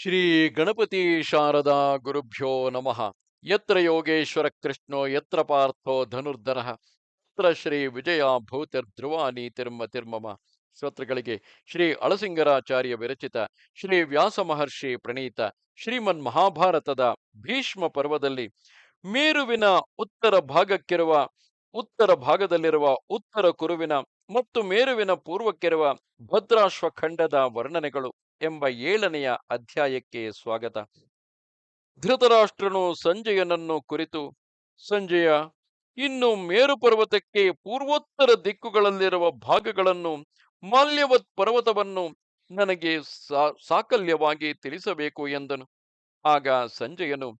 ಶ್ರೀ ಗಣಪತಿ ಶಾರದಾ ಗುರುಭ್ಯೋ ನಮಃ. ಯತ್ರ ಯೋಗೇಶ್ವರ ಕೃಷ್ಣೋ, ಯತ್ರ ಪಾರ್ಥೋ ಧನುರ್ಧರ, ಯತ್ರ ಶ್ರೀ ವಿಜಯ ಭೂತಿರ್ಧ್ರುವ ತಿರ್ಮ ತಿರ್ಮಮ. ಸ್ತೋತ್ರಗಳಿಗೆ ಶ್ರೀ ಅಳಸಿಂಗರಾಚಾರ್ಯ ವಿರಚಿತ ಶ್ರೀ ವ್ಯಾಸ ಮಹರ್ಷಿ ಪ್ರಣೀತ ಶ್ರೀಮನ್ ಮಹಾಭಾರತದ ಭೀಷ್ಮ ಪರ್ವದಲ್ಲಿ ಮೇರುವಿನ ಉತ್ತರ ಭಾಗಕ್ಕಿರುವ, ಉತ್ತರ ಭಾಗದಲ್ಲಿರುವ ಉತ್ತರ ಕುರುವಿನ ಮತ್ತು ಮೇರುವಿನ ಪೂರ್ವಕ್ಕಿರುವ ಭದ್ರಾಶ್ವಖಂಡದ ವರ್ಣನೆಗಳು. ಎಂಬ ಏಳನೆಯ ಅಧ್ಯಾಯಕ್ಕೆ ಸ್ವಾಗತ. ಧೃತರಾಷ್ಟ್ರನು ಸಂಜಯನನ್ನು ಕುರಿತು, ಸಂಜಯ, ಇನ್ನು ಮೇರು ಪರ್ವತಕ್ಕೆ ಪೂರ್ವೋತ್ತರ ದಿಕ್ಕುಗಳಲ್ಲಿರುವ ಭಾಗಗಳನ್ನು, ಮಾಲ್ಯವತ್ ಪರ್ವತವನ್ನು ನನಗೆ ಸಾಕಲ್ಯವಾಗಿ ತಿಳಿಸಬೇಕು ಎಂದನು. ಆಗ ಸಂಜಯನು,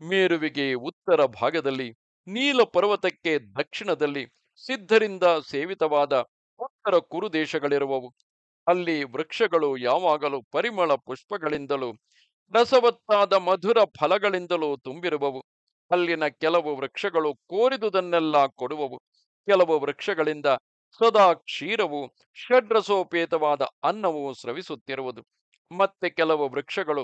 ಮೇರುವಿಗೆ ಉತ್ತರ ಭಾಗದಲ್ಲಿ, ನೀಲ ಪರ್ವತಕ್ಕೆ ದಕ್ಷಿಣದಲ್ಲಿ ಸಿದ್ಧರಿಂದ ಸೇವಿತವಾದ ಉತ್ತರ ಕುರು ದೇಶಗಳಿರುವವು ಅಲ್ಲಿ ವೃಕ್ಷಗಳು ಯಾವಾಗಲೂ ಪರಿಮಳ ಪುಷ್ಪಗಳಿಂದಲೂ, ರಸವತ್ತಾದ ಮಧುರ ಫಲಗಳಿಂದಲೂ ತುಂಬಿರುವವು. ಅಲ್ಲಿನ ಕೆಲವು ವೃಕ್ಷಗಳು ಕೋರಿದುದನ್ನೆಲ್ಲ ಕೊಡುವವು. ಕೆಲವು ವೃಕ್ಷಗಳಿಂದ ಸದಾ ಕ್ಷೀರವು, ಷಡ್ರಸೋಪೇತವಾದ ಅನ್ನವು ಸ್ರವಿಸುತ್ತಿರುವುದು. ಮತ್ತೆ ಕೆಲವು ವೃಕ್ಷಗಳು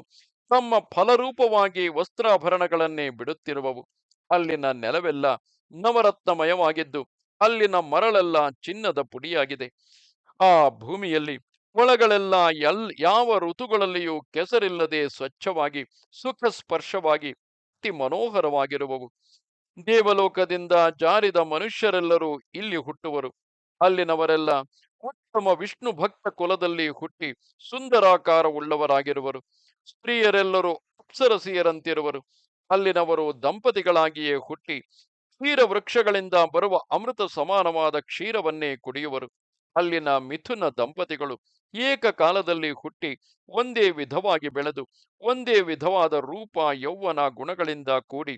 ತಮ್ಮ ಫಲರೂಪವಾಗಿ ವಸ್ತ್ರಾಭರಣಗಳನ್ನೇ ಬಿಡುತ್ತಿರುವವು. ಅಲ್ಲಿನ ನೆಲವೆಲ್ಲ ನವರತ್ನಮಯವಾಗಿದ್ದು, ಅಲ್ಲಿನ ಮರಳೆಲ್ಲ ಚಿನ್ನದ ಪುಡಿಯಾಗಿದೆ. ಆ ಭೂಮಿಯಲ್ಲಿ ಹೊಳಗಳೆಲ್ಲ ಎಲ್, ಯಾವ ಋತುಗಳಲ್ಲಿಯೂ ಕೆಸರಿಲ್ಲದೆ ಸ್ವಚ್ಛವಾಗಿ ಸುಖ ಸ್ಪರ್ಶವಾಗಿ ಅತಿ ಮನೋಹರವಾಗಿರುವವು. ದೇವಲೋಕದಿಂದ ಜಾರಿದ ಮನುಷ್ಯರೆಲ್ಲರೂ ಇಲ್ಲಿ ಹುಟ್ಟುವರು. ಅಲ್ಲಿನವರೆಲ್ಲ ಉತ್ತಮ ವಿಷ್ಣು ಭಕ್ತ ಕುಲದಲ್ಲಿ ಹುಟ್ಟಿ ಸುಂದರಾಕಾರವುಳ್ಳವರಾಗಿರುವರು. ಸ್ತ್ರೀಯರೆಲ್ಲರೂ ಅಪ್ಸರಸಿಯರಂತಿರುವರು. ಅಲ್ಲಿನವರು ದಂಪತಿಗಳಾಗಿಯೇ ಹುಟ್ಟಿ ಕ್ಷೀರ ವೃಕ್ಷಗಳಿಂದ ಬರುವ ಅಮೃತ ಸಮಾನವಾದ ಕ್ಷೀರವನ್ನೇ ಕುಡಿಯುವರು. ಅಲ್ಲಿನ ಮಿಥುನ ದಂಪತಿಗಳು ಏಕಕಾಲದಲ್ಲಿ ಹುಟ್ಟಿ ಒಂದೇ ವಿಧವಾಗಿ ಬೆಳೆದು, ಒಂದೇ ವಿಧವಾದ ರೂಪ, ಯೌವನ ಗುಣಗಳಿಂದ ಕೂಡಿ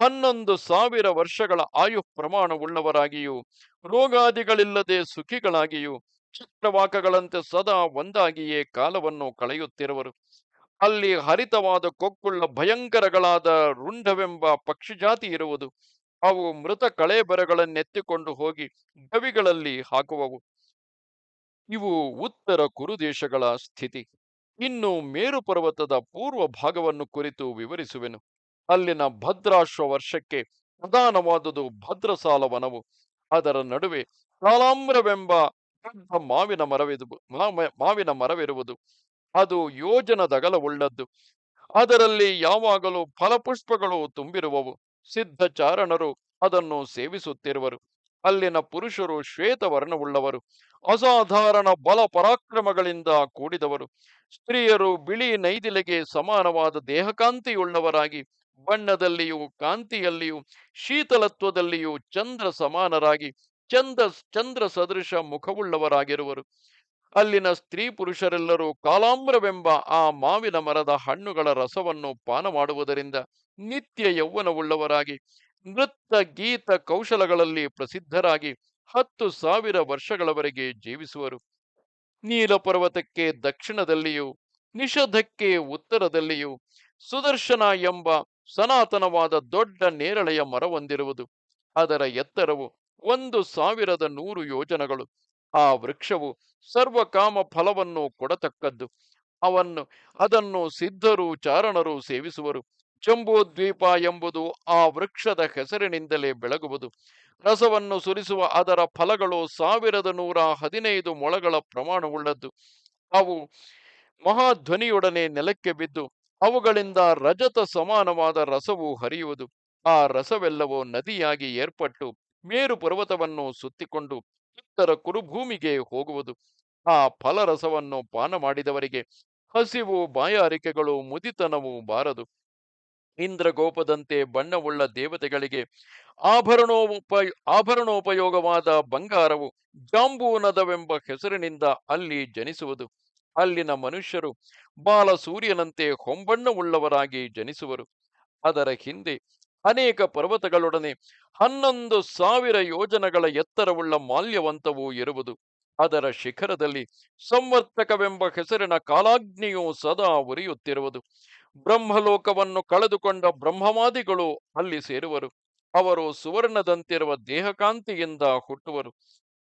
ಹನ್ನೊಂದು ಸಾವಿರ ವರ್ಷಗಳ ಆಯು ಪ್ರಮಾಣವುಳ್ಳವರಾಗಿಯೂ, ರೋಗಾದಿಗಳಿಲ್ಲದೆ ಸುಖಿಗಳಾಗಿಯೂ ಚಕ್ರವಾಕಗಳಂತೆ ಸದಾ ಒಂದಾಗಿಯೇ ಕಾಲವನ್ನು ಕಳೆಯುತ್ತಿರುವರು. ಅಲ್ಲಿ ಹರಿತವಾದ ಕೊಕ್ಕುಳ್ಳ ಭಯಂಕರಗಳಾದ ರುಂಡವೆಂಬ ಪಕ್ಷಿ ಜಾತಿ ಇರುವುದು, ಅವು ಮೃತ ಕಳೆಬರಗಳನ್ನೆತ್ತಿಕೊಂಡು ಹೋಗಿ ಗವಿಗಳಲ್ಲಿ ಹಾಕುವವು. ಇವು ಉತ್ತರ ಕುರುದೇಶಗಳ ಸ್ಥಿತಿ. ಇನ್ನು ಮೇರು ಪರ್ವತದ ಪೂರ್ವ ಭಾಗವನ್ನು ಕುರಿತು ವಿವರಿಸುವೆನು. ಅಲ್ಲಿನ ಭದ್ರಾಶ್ವ ವರ್ಷಕ್ಕೆ ಪ್ರಧಾನವಾದುದು ಭದ್ರಸಾಲ ವನವು ಅದರ ನಡುವೆ ಕಾಲಾಮ್ರವೆಂಬ ಮಾವಿನ ಮರವಿದು ಮಾವಿನ ಮರವಿರುವುದು. ಅದು ಯೋಜನದಗಲವುಳ್ಳದ್ದು. ಅದರಲ್ಲಿ ಯಾವಾಗಲೂ ಫಲಪುಷ್ಪಗಳು ತುಂಬಿರುವವು. ಸಿದ್ಧ ಚಾರಣರು ಅದನ್ನು ಸೇವಿಸುತ್ತಿರುವರು. ಅಲ್ಲಿನ ಪುರುಷರು ಶ್ವೇತವರ್ಣವುಳ್ಳವರು, ಅಸಾಧಾರಣ ಬಲ ಪರಾಕ್ರಮಗಳಿಂದ ಕೂಡಿದವರು. ಸ್ತ್ರೀಯರು ಬಿಳಿ ನೈದಿಲೆಗೆ ಸಮಾನವಾದ ದೇಹಕಾಂತಿಯುಳ್ಳವರಾಗಿ, ಬಣ್ಣದಲ್ಲಿಯೂ ಕಾಂತಿಯಲ್ಲಿಯೂ, ಶೀತಲತ್ವದಲ್ಲಿಯೂ ಚಂದ್ರ ಸಮಾನರಾಗಿ, ಚಂದ ಚಂದ್ರ ಸದೃಶ ಮುಖವುಳ್ಳವರಾಗಿರುವರು. ಅಲ್ಲಿನ ಸ್ತ್ರೀ ಪುರುಷರೆಲ್ಲರೂ ಕಾಲಾಮ್ರವೆಂಬ ಆ ಮಾವಿನ ಮರದ ಹಣ್ಣುಗಳ ರಸವನ್ನು ಪಾನ ಮಾಡುವುದರಿಂದ ನಿತ್ಯ ಯೌವನವುಳ್ಳವರಾಗಿ ನೃತ್ಯ, ಗೀತ ಕೌಶಲಗಳಲ್ಲಿ ಪ್ರಸಿದ್ಧರಾಗಿ ಹತ್ತು ಸಾವಿರ ವರ್ಷಗಳವರೆಗೆ ಜೀವಿಸುವರು. ನೀಲ ಪರ್ವತಕ್ಕೆ ದಕ್ಷಿಣದಲ್ಲಿಯೂ, ನಿಷಧಕ್ಕೆ ಉತ್ತರದಲ್ಲಿಯೂ ಸುದರ್ಶನ ಎಂಬ ಸನಾತನವಾದ ದೊಡ್ಡ ನೇರಳೆಯ ಮರವೊಂದಿರುವುದು. ಅದರ ಎತ್ತರವು ಒಂದು ಸಾವಿರದ ನೂರು ಯೋಜನಗಳು. ಆ ವೃಕ್ಷವು ಸರ್ವಕಾಮ ಫಲವನ್ನು ಕೊಡತಕ್ಕದ್ದು. ಅವನ್ನು, ಅದನ್ನು ಸಿದ್ಧರು, ಚಾರಣರು ಸೇವಿಸುವರು. ಜಂಬೂದ್ವೀಪ ಎಂಬುದು ಆ ವೃಕ್ಷದ ಹೆಸರಿನಿಂದಲೇ ಬೆಳಗುವುದು. ರಸವನ್ನು ಸುರಿಸುವ ಅದರ ಫಲಗಳು ಸಾವಿರದ ನೂರ ಹದಿನೈದು ಮೊಳಗಳ ಪ್ರಮಾಣವುಳ್ಳದ್ದು. ಅವು ಮಹಾಧ್ವನಿಯೊಡನೆ ನೆಲಕ್ಕೆ ಬಿದ್ದು, ಅವುಗಳಿಂದ ರಜತ ಸಮಾನವಾದ ರಸವು ಹರಿಯುವುದು. ಆ ರಸವೆಲ್ಲವೂ ನದಿಯಾಗಿ ಏರ್ಪಟ್ಟು ಮೇರು ಪರ್ವತವನ್ನು ಸುತ್ತಿಕೊಂಡು ಉತ್ತರ ಕುರುಭೂಮಿಗೆ ಹೋಗುವುದು. ಆ ಫಲರಸವನ್ನು ಪಾನ ಮಾಡಿದವರಿಗೆ ಹಸಿವು, ಬಾಯಾರಿಕೆಗಳು, ಮುದಿತನವು ಬಾರದು. ಇಂದ್ರಗೋಪದಂತೆ ಬಣ್ಣವುಳ್ಳ ದೇವತೆಗಳಿಗೆ ಆಭರಣೋಪ ಆಭರಣೋಪಯೋಗವಾದ ಬಂಗಾರವು ಜಾಂಬೂನದವೆಂಬ ಹೆಸರಿನಿಂದ ಅಲ್ಲಿ ಜನಿಸುವುದು. ಅಲ್ಲಿನ ಮನುಷ್ಯರು ಬಾಲ ಸೂರ್ಯನಂತೆ ಹೊಂಬಣ್ಣವುಳ್ಳವರಾಗಿ ಜನಿಸುವರು. ಅದರ ಹಿಂದೆ ಅನೇಕ ಪರ್ವತಗಳೊಡನೆ ಹನ್ನೊಂದು ಸಾವಿರ ಯೋಜನಗಳ ಎತ್ತರವುಳ್ಳ ಮಾಲ್ಯವಂತವೂ ಇರುವುದು. ಅದರ ಶಿಖರದಲ್ಲಿ ಸಂವರ್ತಕವೆಂಬ ಹೆಸರಿನ ಕಾಲಾಗ್ನಿಯು ಸದಾ ಉರಿಯುತ್ತಿರುವುದು. ಬ್ರಹ್ಮಲೋಕವನ್ನು ಕಳೆದುಕೊಂಡ ಬ್ರಹ್ಮವಾದಿಗಳು ಅಲ್ಲಿ ಸೇರುವರು. ಅವರು ಸುವರ್ಣದಂತಿರುವ ದೇಹಕಾಂತಿಯಿಂದ ಹುಟ್ಟುವರು.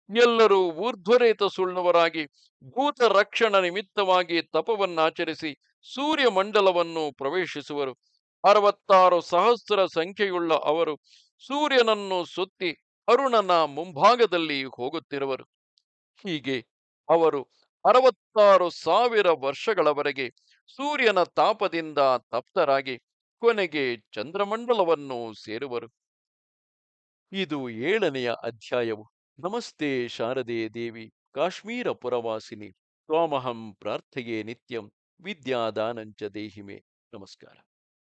ಎಲ್ಲರೂ ಊರ್ಧ್ವರೇತ ಸುಳ್ಳುವರಾಗಿ ಭೂತ ರಕ್ಷಣ ನಿಮಿತ್ತವಾಗಿ ತಪವನ್ನಾಚರಿಸಿ ಸೂರ್ಯಮಂಡಲವನ್ನು ಪ್ರವೇಶಿಸುವರು. ಅರವತ್ತಾರು ಸಹಸ್ರ ಸಂಖ್ಯೆಯುಳ್ಳ ಅವರು ಸೂರ್ಯನನ್ನು ಸುತ್ತಿ ಅರುಣನ ಮುಂಭಾಗದಲ್ಲಿ ಹೋಗುತ್ತಿರುವರು. ಹೀಗೆ ಅವರು ಅರವತ್ತಾರು ಸಾವಿರ ವರ್ಷಗಳವರೆಗೆ ಸೂರ್ಯನ ತಾಪದಿಂದ ತಪ್ತರಾಗಿ ಕೊನೆಗೆ ಚಂದ್ರಮಂಡಲವನ್ನು ಸೇರುವರು. ಇದು ಏಳನೆಯ ಅಧ್ಯಾಯವು. ನಮಸ್ತೆ ಶಾರದೆ ದೇವಿ, ಕಾಶ್ಮೀರ ಪುರವಾಸಿನಿ. ತ್ವಾಮಹಂ ಪ್ರಾರ್ಥೆಯೇ ನಿತ್ಯಂ, ವಿದ್ಯಾದಾನಂಚ ದೇಹಿಮೆ. ನಮಸ್ಕಾರ.